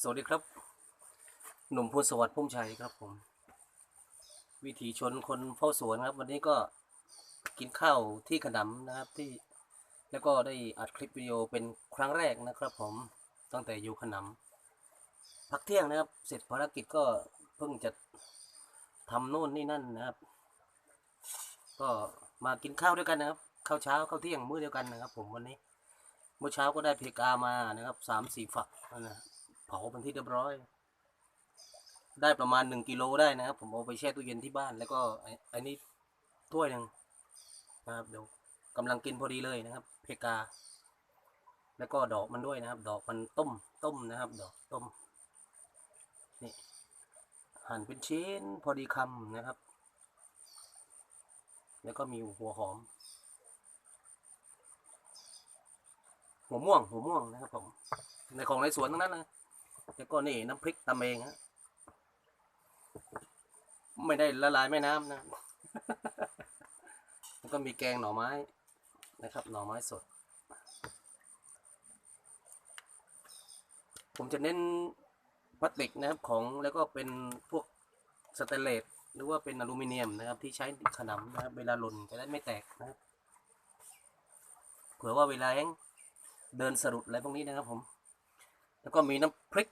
สวัสดีครับ หนุ่มพูนสวัสดิ์พุ่มชัยครับผม วิถีชนคนเฝ้าสวนครับ วันนี้ก็กินข้าวที่ขนำนะครับที่แล้วก็ได้อัดคลิปวิดีโอเป็นครั้งแรกนะครับ ผมตั้งแต่อยู่ขนำพักเที่ยงนะครับ เสร็จภารกิจก็เพิ่งจะทำโน่นนี่นั่นนะครับ ก็มากินข้าวด้วยกันนะครับข้าวเช้าข้าวเที่ยงมื้อเดียวกันนะครับ ผมวันนี้เมื่อเช้าก็ได้เพกามานะครับสามสี่ฝักนั่นนะ เผาเป็นที่เรียบร้อย ได้ประมาณหนึ่งกิโลได้นะครับ ผมเอาไปแช่ตู้เย็นที่บ้าน แล้วก็ไอ้ไอ้นี่ถ้วยหนึ่งนะครับ เดี๋ยวกำลังกินพอดีเลยนะครับ เพกา แล้วก็ดอกมันด้วยนะครับ ดอกมันต้มต้มนะครับ ดอกต้มนี่หั่นเป็นชิ้นพอดีคำนะครับ แล้วก็มีหัวหอม หัวม่วง หัวม่วงนะครับผม ในของในสวนทั้งนั้นนะ แล้วก็นี่น้ำพริกตำเองฮะไม่ได้ละลายแม่น้ำนะแล้วก็มีแกงหน่อไม้นะครับ หน่อไม้สด ผมจะเน้นพลาสติกนะครับของแล้วก็เป็นพวกสแตนเลสหรือว่าเป็นอลูมิเนียมนะครับ ที่ใช้ขนำนะครับ เวลาหล่นจะได้ไม่แตกนะครับเผื่อว่าเวลาแห้งเดินสะดุดอะไรพวกนี้นะครับผม แล้วก็มีน้ำพริก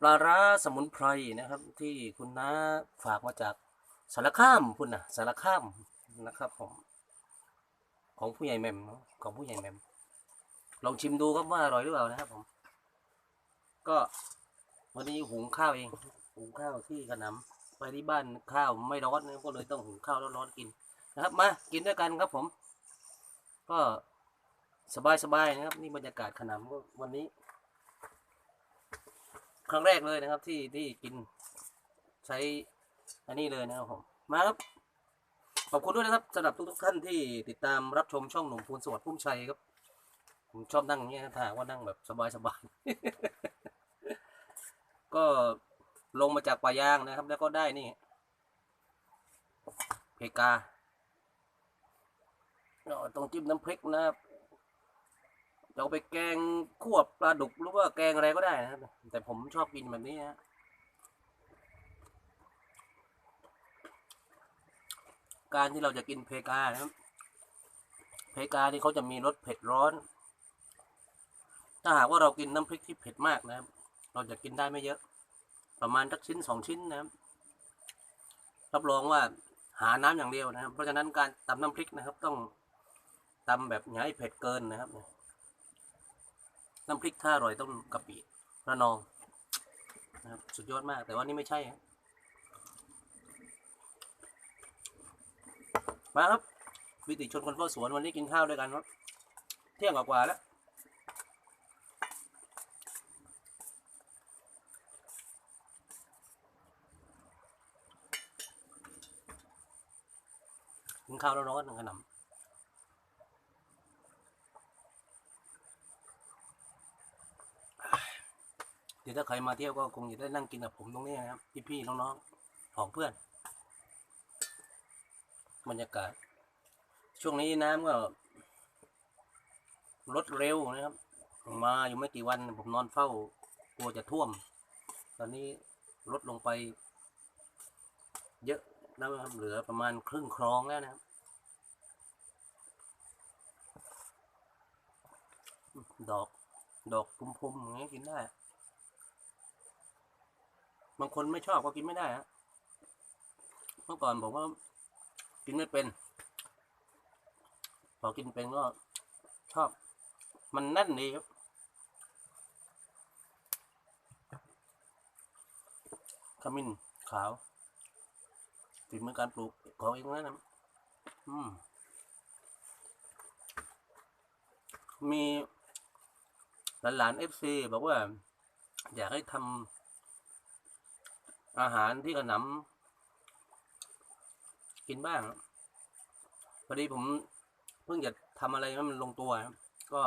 ปลาร้าสมุนไพรนะครับ ที่คุณน้าฝากมาจากสารคามพุ่นนะสารคามนะครับผมของผู้ใหญ่แม่มของผู้ใหญ่แม่มลองชิมดูครับว่าอร่อยหรือเปล่านะครับผม ก็วันนี้หุงข้าวเองหุงข้าวที่ขนำไปที่บ้านข้าวไม่ร้อนนะก็เลยต้องหุงข้าวร้อนๆกินนะครับมากินด้วยกันครับผม ก็สบายๆนะครับ นี่บรรยากาศขนำวันนี้ ครั้งแรกเลยนะครับ ที่ที่กินใช้อันนี้เลยนะครับผมมาครับ ขอบคุณด้วยนะครับสำหรับทุกๆท่านที่ติดตามรับชมช่องหนุ่มพูนสวัสดิ์พุ่มชัยครับผมชอบนั่งอย่างเงี้ยถ้าว่านั่งแบบสบายๆ ก็ลงมาจากป่ายางนะครับ แล้วก็ได้นี่เพกาต้องจิ้มน้ำพริกนะครับจะ เอาไปแกงคั่วปลาดุกหรือว่าแกงอะไรก็ได้นะครับ แต่ผมชอบกินแบบนี้นะการที่เราจะกินเพกานะครับ เพกาที่เขาจะมีรสเผ็ดร้อน ถ้าหากว่าเรากินน้ำพริกที่เผ็ดมากนะครับ เราจะกินได้ไม่เยอะ ประมาณสักชิ้นสองชิ้นนะครับ รับรองว่าหาน้ำอย่างเดียวนะครับ เพราะฉะนั้นการตำน้ำพริกนะครับ ต้องตำแบบอย่าให้เผ็ดเกินนะครับ น้ำพริกท่าอร่อยต้องกะปิระนองนะครับสุดยอดมาก แต่ว่านี่ไม่ใช่มาครับวิถีชนคนเฝ้าสวนวันนี้กินข้าวด้วยกันครับ เที่ยงกว่าแล้วกินข้าวร้อนๆขนม ดี๋ยวถ้าใครมาเที่ยวก็คงจะได้นั่งกินกับผมตรงนี้นะครับ พี่ๆน้องๆของเพื่อน บรรยากาศ ช่วงนี้น้ำก็ลดเร็วนะครับ มาอยู่ไม่กี่วันผมนอนเฝ้ากลัวจะท่วม ตอนนี้ลดลงไป เยอะนะครับเหลือประมาณครึ่งคลองแล้วนะครับดอก ดอกพุ่มๆอย่างนี้กินได้ บางคนไม่ชอบก็กินไม่ได้ฮะเมื่อก่อนผมก็กินไม่เป็น พอกินเป็นก็ชอบ มันแน่นดีครับ ขมิ้นขาวฝีมือการปลูกของเองนั่นนะอืมมีหลานๆเอฟซีบอกว่า อยากให้ทำ อาหารที่ขนำกินบ้างพอดีผมเพิ่งจะทำอะไรให้มันลงตัวครับก็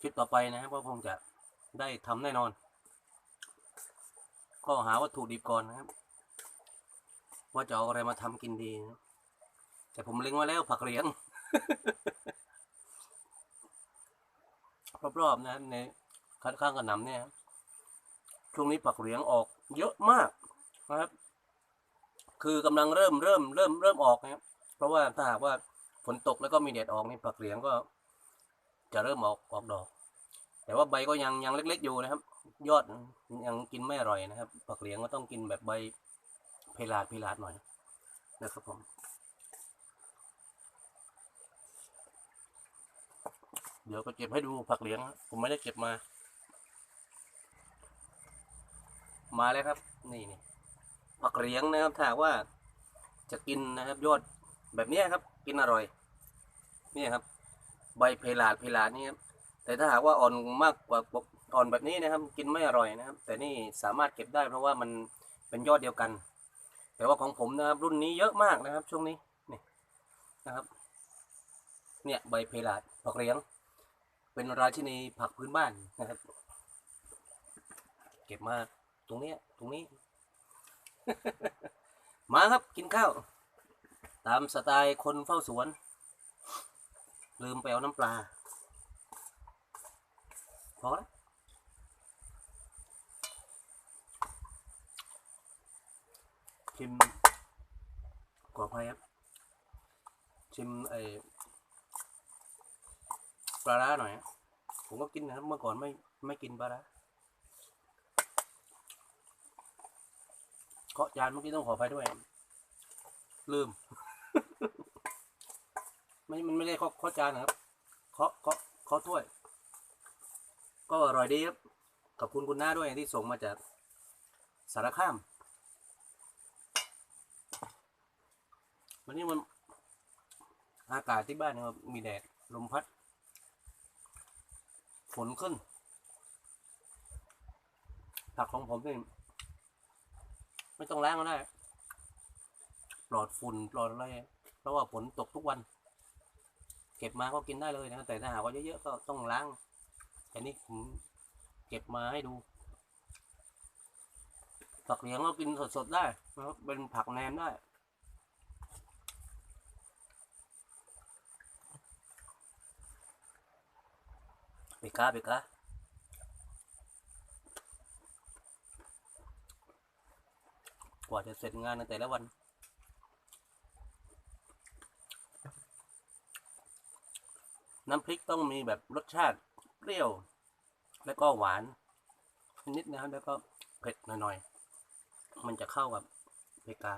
คลิปต่อไปนะครับก็คงจะได้ทำแน่นอน ก็หาวัตถุดิบก่อนนะครับ ว่าจะเอาอะไรมาทำกินดีนะแต่ผมเล็งไว้แล้วผักเหลียง รอบๆนะครับในข้างกระหนำเนี่ยช่วงนี้ผักเหลียงออกเยอะมาก นะครับ คือกำลังเริ่มเริ่มเริ่มเริ่มออกนะครับ เพราะว่าถ้าหากว่าฝนตกแล้วก็มีแดดออกนี่ผักเหลียงก็ จะเริ่มออกออกดอก แต่ว่าใบก็ยังยังเล็ก ๆ อยู่นะครับ ยอดยังกินไม่อร่อยนะครับผักเหลียงก็ต้องกินแบบใบเพลาดเพลาดหน่อยนะครับผมเดี๋ยวก็เก็บให้ดูผักเหลียง ผมไม่ได้เก็บมา มาแล้วครับ นี่นี่ ผักเหลียงนะครับถ้าว่าจะกินนะครับยอดแบบนี้ครับ กินอร่อยนี่ครับ ใบเพลาดเพลาดนี่ครับแต่ถ้าหากว่าอ่อนมากกว่าอ่อนแบบนี้นะครับ กินไม่อร่อยนะครับ แต่นี่สามารถเก็บได้เพราะว่ามันเป็นยอดเดียวกัน แต่ว่าของผมนะครับ รุ่นนี้เยอะมากนะครับ ช่วงนี้นี่นะครับ เนี่ยใบเพลาดผักเหลียง เป็นราชินีผักพื้นบ้านนะครับ เก็บมาตรงเนี้ยตรงนี้ มาครับกินข้าว ตามสไตล์คนเฝ้าสวน ลืมไปเอาน้ำปลา พอละชิมขออภัยครับ ชิมไอปลาร้าหน่อย ผมก็กินนะครับเมื่อก่อนไม่ไม่กินปลาร้า เคาะจานเมื่อกี้ต้องขออภัยด้วย ลืม ไม่มันไม่ได้เคาะเคาะจานนะครับ เคาะเคาะเคาะถ้วย ก็อร่อยดีครับ ขอบคุณคุณน้าด้วยที่ส่งมาจากสารคาม วันนี้มันอากาศที่บ้านนะครับมีแดดลมพัด ฝนขึ้นผักของผมนี่ ไม่ต้องล้างก็ได้ปลอดฝุ่นปลอดอะไรเพราะว่าฝนตกทุกวัน เก็บมาก็กินได้เลยนะแต่ถ้าหากว่าเยอะๆก็ต้องล้างแต่นี่ผมเก็บมาให้ดูผักเหลียงก็กินสดๆได้นะครับเป็นผักแหนมได้ไปก้าไปก้า กว่าจะเสร็จงานในแต่ละวัน น้ำพริกต้องมีแบบรสชาติเปรี้ยว แล้วก็หวาน นิดนะครับแล้วก็เผ็ดหน่อยๆ มันจะเข้ากับเพกา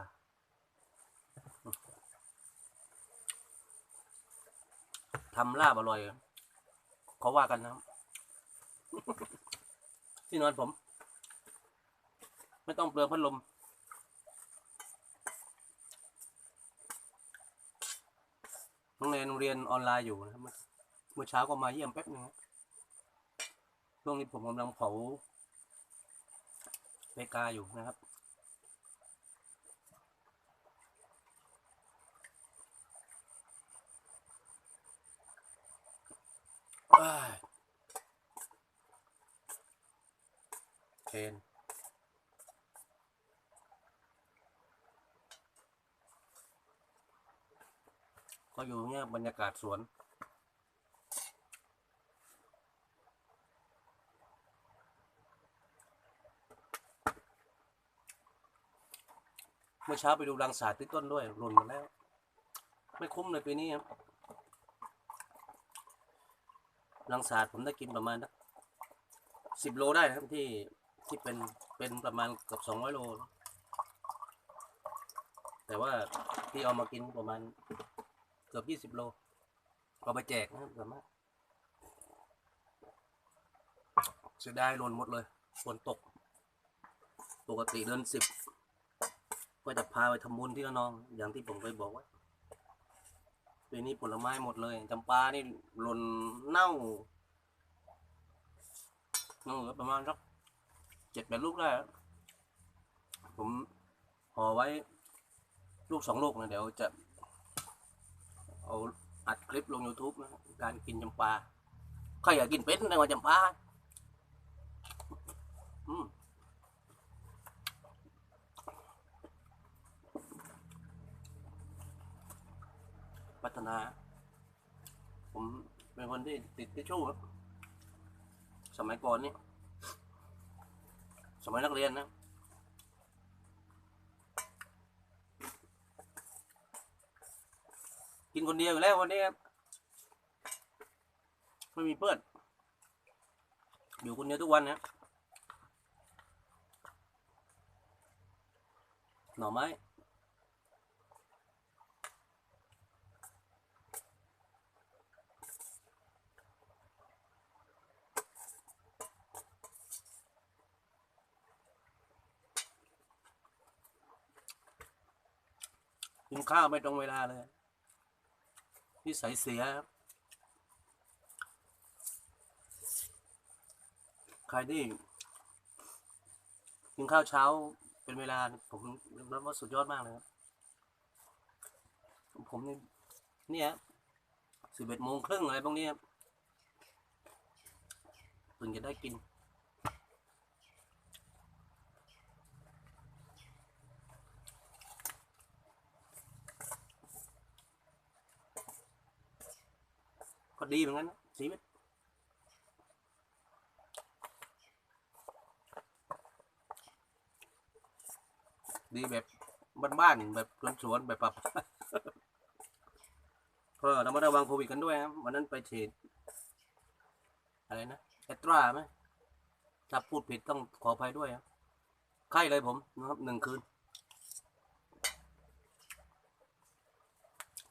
ทำลาบอร่อยเขาว่ากันนะครับที่นอนผม ไม่ต้องเปลืองพัดลม น้องเรียนเรียนออนไลน์อยู่นะครับเมื่อเช้าก็มาเยี่ยมแป๊บนึงช่วงนี้ผมกำลังเผาเบกาอยู่นะครับเคน ก็อยู่เนี่ยบรรยากาศสวน เมื่อเช้าไปดูรังสาดที่ต้นด้วยหล่นหมดแล้ว ไม่คุ้มเลยปีนี้ครับรังสาดผมได้กินประมาณสิบโลได้ครับที่ที่เป็นเป็นประมาณกือบสองร้อยโล แต่ว่าที่เอามากินประมาณ เกือบยี่สิบโลเอาไปแจกนะครับส่วนมากเสียดายหล่นหมดเลยฝนตก ปกติเดือนสิบก็จะพาไปทำบุญที่ระนอง อย่างที่ผมเคยบอกไว้ปีนี้ผลไม้หมดเลยจำปานี่หล่นเน่าเน่าเหลือประมาณสักเจ็ดแปดลูกได้ผมห่อไว้ลูกสองลูกนะเดี๋ยวจะ เอาอัดคลิปลง YouTube นะการกินจำปาใครอยากกินเป็ดในวันจำปาอืมพัฒนา ผมเป็นคนที่ติดทิชชู่ครับ สมัยก่อนนี่ สมัยนักเรียนนะ กิน คนเดียวอยู่แล้ววันนี้ครับไม่มีเพื่อนอยู่คนเดียวทุกวันนะหน่อไม้กินข้าวไม่ตรงเวลาเลย นิสัยเสียครับใครที่กินข้าวเช้าเป็นเวลาผมรับว่าสุดยอดมากเลยครับ ผมนี่เนี่ยสิบเอ็ดโมงครึ่งอะไรพวกนี้ถึงจะได้กิน ดีเหมือนกันนะชีวิดีแบบบ้านๆแบบสวนๆแบบปรับก็เรามาระวังโควิดกันด้วยครับวันนั้นไปฉีดอะไรนะเอตราไหมถ้าพูดผิดต้องขออภัยด้วยครับไข้เลยผมนะครับหนึ่งคืน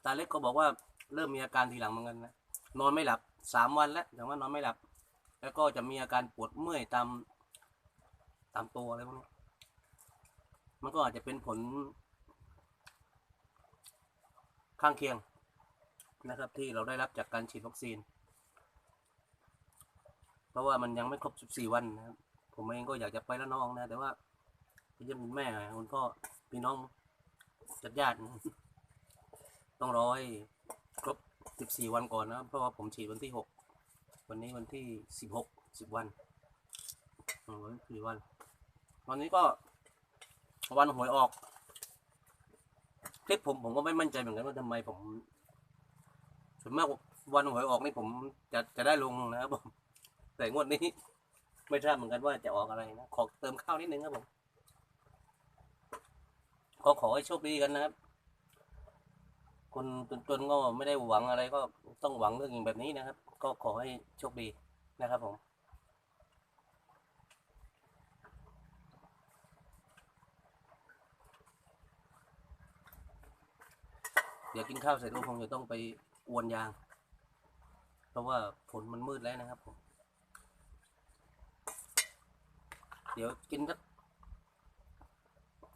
ตาเล็กก็บอกว่าเริ่มมีอาการทีหลังเหมือนกันนะ นอนไม่หลับสามวันแล้วแต่ว่านอนไม่หลับ แล้วก็จะมีอาการปวดเมื่อยตามตามตัวอะไรพวกนี้มันก็อาจจะเป็นผล ข้างเคียงนะครับ ที่เราได้รับจากการฉีดวัคซีน เพราะว่ามันยังไม่ครบ 14 วันนะครับ ผมเองก็อยากจะไปล้วน้องนะ แต่ว่าพี่ยมคุณแม่คุณพ่อพี่น้องจัดญาติต้องรอให้ครบ 14วันก่อนนะครับ เพราะว่าผมฉีดวันที่6วันนี้วันที่16 10วันวันที่วันวันนี้ก็วันหวยออก คลิปผมผมก็ไม่มั่นใจเหมือนกันว่าทำไมผมส่วนมากวันหวยออกนี่ผมจะจะได้ลงนะครับผมแต่งวดนี้ ไม่ทราบเหมือนกันว่าจะออกอะไรนะขอเติมข้าวนิดนึงครับผมก็ขอให้โชคดีกันนะครับ คนจนๆก็ไม่ได้หวังอะไรก็ต้องหวังเรื่องอย่างแบบนี้นะครับ ก็ขอให้โชคดีนะครับผมเดี๋ยวกินข้าวเสร็จก็คงจะต้องไปอวนยาง เพราะว่าฝนมันมืดแล้วนะครับผมเดี๋ยวกินสัก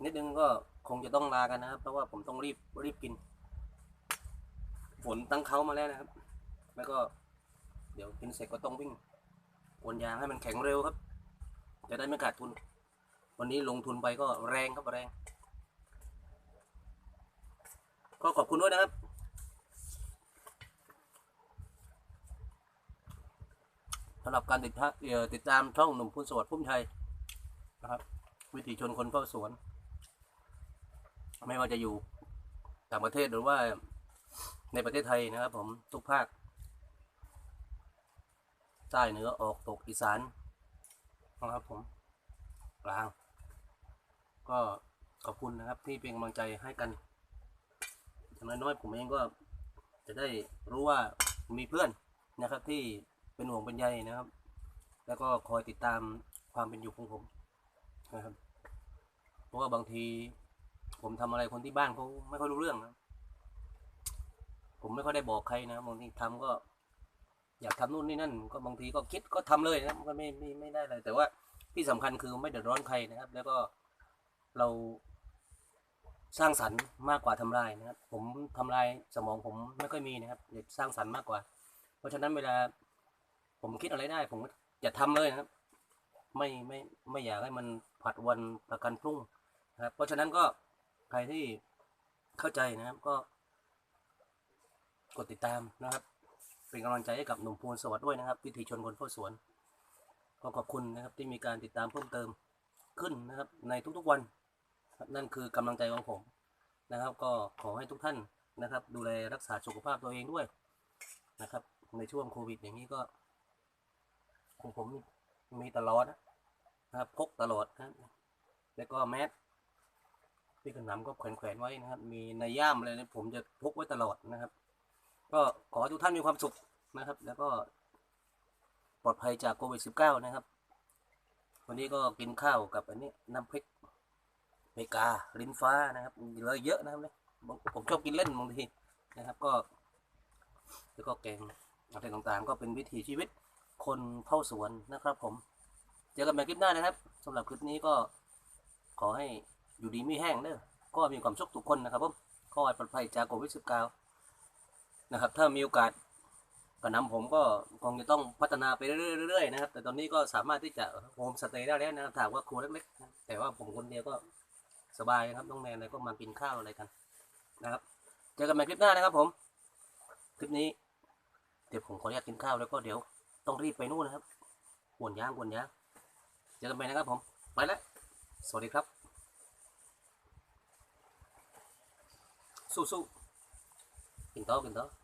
นิดนึงก็คงจะต้องลากันนะครับ เพราะว่าผมต้องรีบรีบกิน ฝนตั้งเขามาแล้วนะครับ แล้วก็ เดี๋ยวกินเสร็จก็ต้องวิ่งอวนยางให้มันแข็งเร็วครับ จะได้ไม่ขาดทุน วันนี้ลงทุนไปก็แรงครับแรง ก็ขอบคุณด้วยนะครับ สำหรับการติดตามเอ่อติดตามช่องหนุ่มพูนสวัสดิ์พุ่มชัยนะครับ วิถีชนคนเฝ้าสวน ไม่ว่าจะอยู่ต่างประเทศหรือว่า ในประเทศไทยนะครับผมทุกภาค ใต้เหนือออกตกอีสานนะครับผมกลาง ก็ขอบคุณนะครับที่เป็นกำลังใจให้กันอย่างน้อยๆผมเองก็จะได้รู้ว่ามีเพื่อนนะครับ ที่เป็นห่วงเป็นใยนะครับ แล้วก็คอยติดตามความเป็นอยู่ของผมนะครับ เพราะว่าบางทีผมทำอะไรคนที่บ้านเขาไม่ค่อยรู้เรื่องนะ ผมไม่ค่อยได้บอกใครนะบางทีทำก็ อยากทำนู่นนี่นั่น ก็บางทีก็คิดก็ทำเลยนะมันก็ไม่ไม่ไม่ได้อะไรแต่ว่าที่สำคัญคือไม่เดือดร้อนใครนะครับ แล้วก็เราสร้างสรรค์มากกว่าทำลายนะครับ ผมทำลายสมองผมไม่ค่อยมีนะครับอยากสร้างสรรค์มากกว่า เพราะฉะนั้นเวลา ผมคิดอะไรได้ ผมจะทำเลยนะครับ ไม่ไม่ไม่อยากให้มันผัดวันประกันพรุ่งนะครับ เพราะฉะนั้นก็ใครที่เข้าใจนะครับ ก็ กดติดตามนะครับ เป็นกำลังใจให้กับหนุ่มภูลสวัสดิ์ด้วยนะครับ วิถีชนคนเฝ้าสวนก็ขอบคุณนะครับที่มีการติดตามเพิ่มเติมขึ้นนะครับในทุกๆวัน นั่นคือกำลังใจของผมนะครับ ก็ขอให้ทุกท่านนะครับ ดูแลรักษาสุขภาพตัวเองด้วยนะครับ ในช่วงโควิดอย่างนี้ก็ของผมมีตลอดนะครับพกตลอดนะแล้วก็แมสที่ขนำก็แขวนแขวนๆไว้นะครับ มีในย่ามอะไรเนี่ยผมจะพกไว้ตลอดนะครับ ก็ขอทุกท่านมีความสุขนะครับ แล้วก็ปลอดภัยจากโควิด -19 นะครับ วันนี้ก็กินข้าวกับอันนี้น้ำพริกเมกาลิ้นฟ้านะครับเลยเยอะนะครับเนี่ยผมชอบกินเล่นบางทีนะครับก็ แล้วก็แกงอะไรต่างๆ ก็เป็นวิถีชีวิตคนเฝ้าสวนนะครับ ผม เจอกันใหม่คลิปหน้านะครับสำหรับคลิปนี้ก็ขอให้อยู่ดีไม่แห้งเด้อก็มีความสุขทุกคนนะครับผมขอให้ปลอดภัยจากโควิด -19 นะครับ ถ้ามีโอกาสกระนำผมก็คงจะต้องพัฒนาไปเรื่อยๆนะครับ แต่ตอนนี้ก็สามารถที่จะโฮมสเตย์ได้แล้วนะครับถามว่าครัวเล็กๆ แต่ว่าผมคนเดียวก็สบายนะครับน้องแนนอะไรก็มากินข้าวอะไรกันนะครับเจอกันใหม่คลิปหน้านะครับ ผมคลิปนี้เดี๋ยวผมขออนุญาตกินข้าวแล้วก็เดี๋ยวต้องรีบไปนู่นนะครับกวนย่างกวนย่างเจอกันใหม่นะครับผมไปแล้วสวัสดีครับ สู้ๆกินต๊ะกินต๊ะ